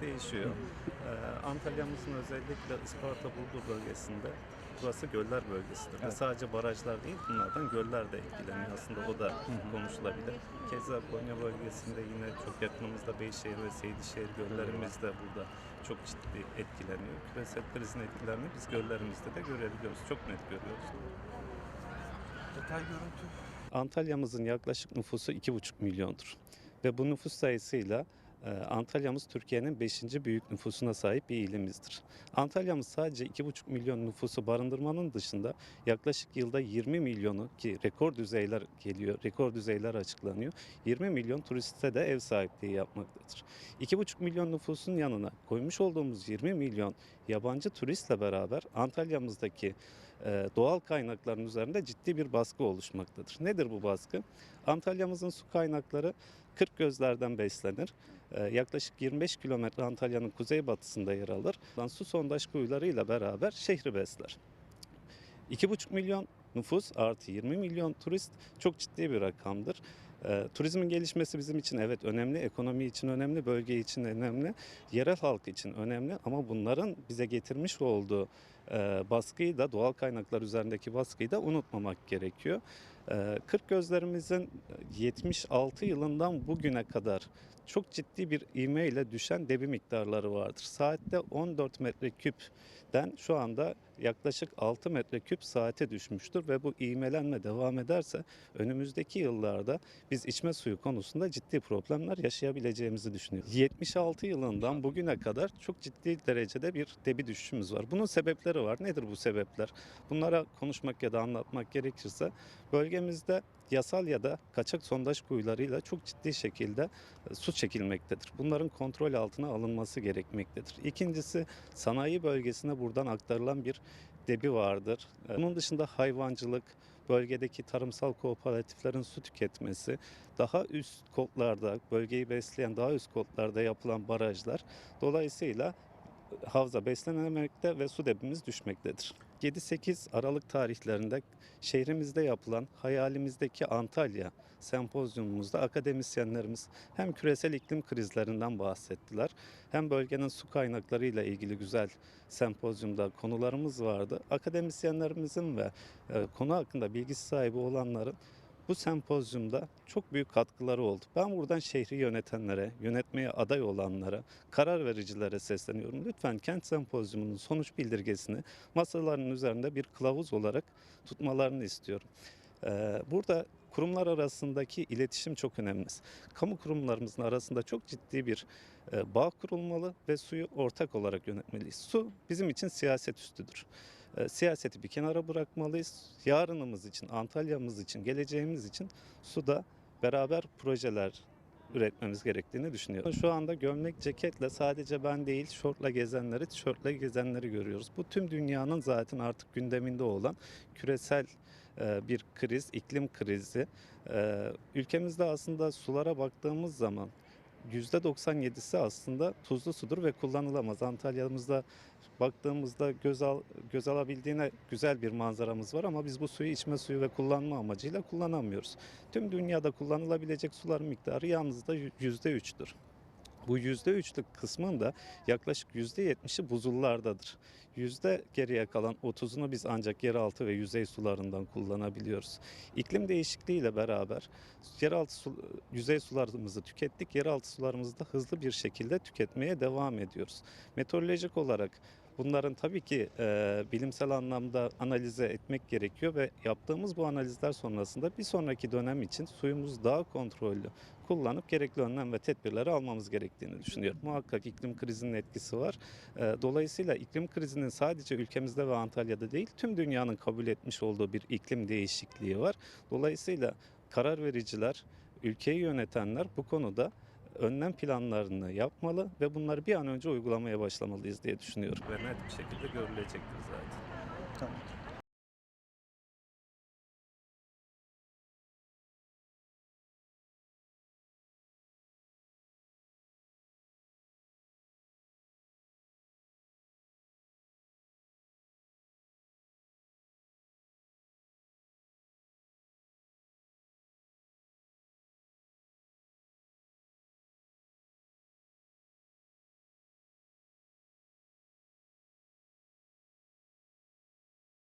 değişiyor. Ee, Antalya'mızın özellikle Isparta Burdur bölgesinde burası göller bölgesidir. Ve Evet. sadece barajlar değil bunlardan göller de etkileniyor. Aslında o da konuşulabilir. Keza Konya bölgesinde yine çok yakınımızda Beyşehir ve Seydişehir göllerimiz de burada çok ciddi etkileniyor. Küresel krizin etkilerini biz göllerimizde de görebiliyoruz. Çok net görüyoruz. Detay görüntü. Antalya'mızın yaklaşık nüfusu 2,5 milyondur. Ve bu nüfus sayısıyla Antalya'mız Türkiye'nin 5. büyük nüfusuna sahip bir ilimizdir. Antalya'mız sadece 2,5 milyon nüfusu barındırmanın dışında yaklaşık yılda 20 milyonu ki rekor düzeyler geliyor, rekor düzeyler açıklanıyor. 20 milyon turiste de ev sahipliği yapmaktadır. 2,5 milyon nüfusun yanına koymuş olduğumuz 20 milyon yabancı turistle beraber Antalya'mızdaki e, doğal kaynakların üzerinde ciddi bir baskı oluşmaktadır. Nedir bu baskı? Antalya'mızın su kaynakları 40 gözlerden beslenir. E, yaklaşık 25 kilometre Antalya'nın kuzeybatısında yer alır. Su sondaj kuyularıyla beraber şehri besler. 2,5 milyon nüfus artı 20 milyon turist çok ciddi bir rakamdır. E, turizmin gelişmesi bizim için evet önemli, ekonomi için önemli, bölge için önemli, yerel halk için önemli ama bunların bize getirmiş olduğu e, baskıyı da doğal kaynaklar üzerindeki baskıyı da unutmamak gerekiyor. 40 gözlerimizin 76 yılından bugüne kadar çok ciddi bir ivmeyle düşen debi miktarları vardır. Saatte 14 metreküpten şu anda yaklaşık 6 metreküp saate düşmüştür ve bu ivmelenme devam ederse önümüzdeki yıllarda biz içme suyu konusunda ciddi problemler yaşayabileceğimizi düşünüyoruz. 76 yılından bugüne kadar çok ciddi derecede bir debi düşüşümüz var. Bunun sebepleri var. Nedir bu sebepler? Bunlara konuşmak ya da anlatmak gerekirse bölgemizde yasal ya da kaçak sondaj kuyularıyla çok ciddi şekilde e, su çekilmektedir. Bunların kontrol altına alınması gerekmektedir. İkincisi sanayi bölgesine buradan aktarılan bir debi vardır. E, Bunun dışında hayvancılık, bölgedeki tarımsal kooperatiflerin su tüketmesi, daha üst kotlarda, bölgeyi besleyen daha üst kotlarda yapılan barajlar dolayısıyla havza beslenememekte ve su debimiz düşmektedir. 7-8 Aralık tarihlerinde şehrimizde yapılan hayalimizdeki Antalya sempozyumumuzda akademisyenlerimiz hem küresel iklim krizlerinden bahsettiler hem bölgenin su kaynaklarıyla ilgili güzel sempozyumda konularımız vardı. Akademisyenlerimizin ve e, konu hakkında bilgisi sahibi olanların bu sempozyumda çok büyük katkıları oldu. Ben buradan şehri yönetenlere, yönetmeye aday olanlara, karar vericilere sesleniyorum. Lütfen kent sempozyumunun sonuç bildirgesini masalarının üzerinde bir kılavuz olarak tutmalarını istiyorum. Ee, Burada kurumlar arasındaki iletişim çok önemli. Kamu kurumlarımızın arasında çok ciddi bir e, bağ kurulmalı ve suyu ortak olarak yönetmeliyiz. Su bizim için siyaset üstüdür. E, Siyaseti bir kenara bırakmalıyız. Yarınımız için, Antalya'mız için, geleceğimiz için suda beraber projeler üretmemiz gerektiğini düşünüyorum. Şu anda gömlek ceketle sadece ben değil şortla gezenleri, tişörtle gezenleri görüyoruz. Bu tüm dünyanın zaten artık gündeminde olan küresel bir kriz, iklim krizi. E, Ülkemizde aslında sulara baktığımız zaman %97'si aslında tuzlu sudur ve kullanılamaz. Antalya'mızda baktığımızda göz, al, göz alabildiğine güzel bir manzaramız var ama biz bu suyu içme suyu ve kullanma amacıyla kullanamıyoruz. Tüm dünyada kullanılabilecek suların miktarı yalnız da %3'tür. Bu %3'lük kısmın da yaklaşık %70'i buzullardadır. Yüzde geriye kalan 30'unu biz ancak yeraltı ve yüzey sularından kullanabiliyoruz. İklim değişikliğiyle beraber yeraltı su, yüzey sularımızı tükettik, yeraltı sularımızı da hızlı bir şekilde tüketmeye devam ediyoruz. Meteorolojik olarak bunların tabii ki e, bilimsel anlamda analize etmek gerekiyor ve yaptığımız bu analizler sonrasında bir sonraki dönem için suyumuzu daha kontrollü kullanıp gerekli önlem ve tedbirleri almamız gerektiğini düşünüyorum. Muhakkak iklim krizinin etkisi var. E, Dolayısıyla iklim krizinin sadece ülkemizde ve Antalya'da değil tüm dünyanın kabul etmiş olduğu bir iklim değişikliği var. Dolayısıyla karar vericiler, ülkeyi yönetenler bu konuda önlem planlarını yapmalı ve bunları bir an önce uygulamaya başlamalıyız diye düşünüyorum. Ve net bir şekilde görülecektir zaten. Tamam.